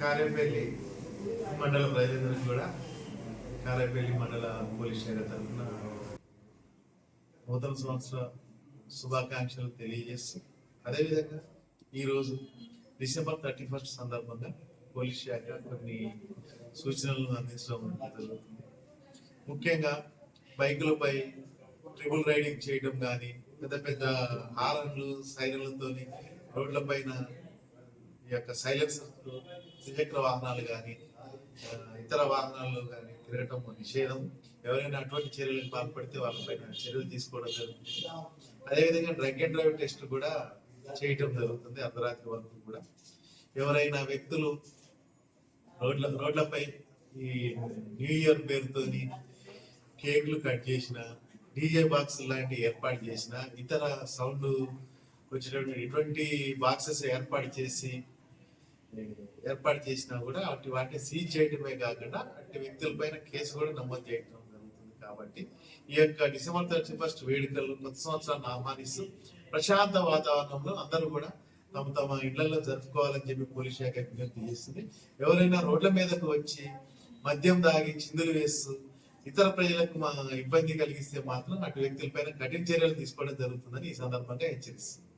కారేపల్లి మండల ప్రజలందరికీ కూడా కారేపల్లి మండల పోలీస్ శాఖ తరఫున నూతన సంవత్సర శుభాకాంక్షలు తెలియజేస్తూ అదేవిధంగా ఈరోజు డిసెంబర్ థర్టీ ఫస్ట్ సందర్భంగా పోలీస్ శాఖ కొన్ని సూచనలను అందించడం జరుగుతుంది. ముఖ్యంగా బైకులపై ట్రిపుల్ రైడింగ్ చేయడం కానీ పెద్ద పెద్ద హారన్లు సైరన్లతోని రోడ్లపైన ఈ యొక్క సైలెన్సర్ ద్విచక్ర వాహనాలు కానీ ఇతర వాహనాలు కానీ తిరగటం నిషేధం. ఎవరైనా అటువంటి చర్యలకు పాల్పడితే వాళ్ళపైన చర్యలు తీసుకోవడం జరుగుతుంది. అదేవిధంగా డ్రగ్ అండ్ డ్రైవ్ టెస్ట్ కూడా చేయటం జరుగుతుంది అర్ధరాత్రి వరకు కూడా. ఎవరైనా వ్యక్తులు రోడ్ల రోడ్లపై ఈ న్యూ ఇయర్ పేరుతోని కేకులు కట్ చేసిన డీజే బాక్స్ లాంటి ఏర్పాటు చేసిన ఇతర సౌండ్ వచ్చేటటువంటి ఇటువంటి బాక్సెస్ ఏర్పాటు చేసి ఏర్పాటు చేసినా కూడా అటు వాటిని సీజ్ చేయడమే కాకుండా అటు వ్యక్తులపైన కేసు కూడా నమోదు చేయడం జరుగుతుంది కాబట్టి ఈ యొక్క డిసెంబర్ థర్టీ ఫస్ట్ వేడుకలు కొత్త సంవత్సరాన్ని ఆహ్వానిస్తూ ప్రశాంత వాతావరణంలో అందరూ కూడా తమ తమ ఇళ్ళలో జరుపుకోవాలని చెప్పి పోలీస్ శాఖ విజ్ఞప్తి చేస్తుంది. ఎవరైనా రోడ్ల మీదకు వచ్చి మద్యం దాగి చిందులు వేస్తూ ఇతర ప్రజలకు మా ఇబ్బంది కలిగిస్తే మాత్రం అటు వ్యక్తులపైన కఠిన చర్యలు తీసుకోవడం జరుగుతుందని ఈ సందర్భంగా హెచ్చరిస్తుంది.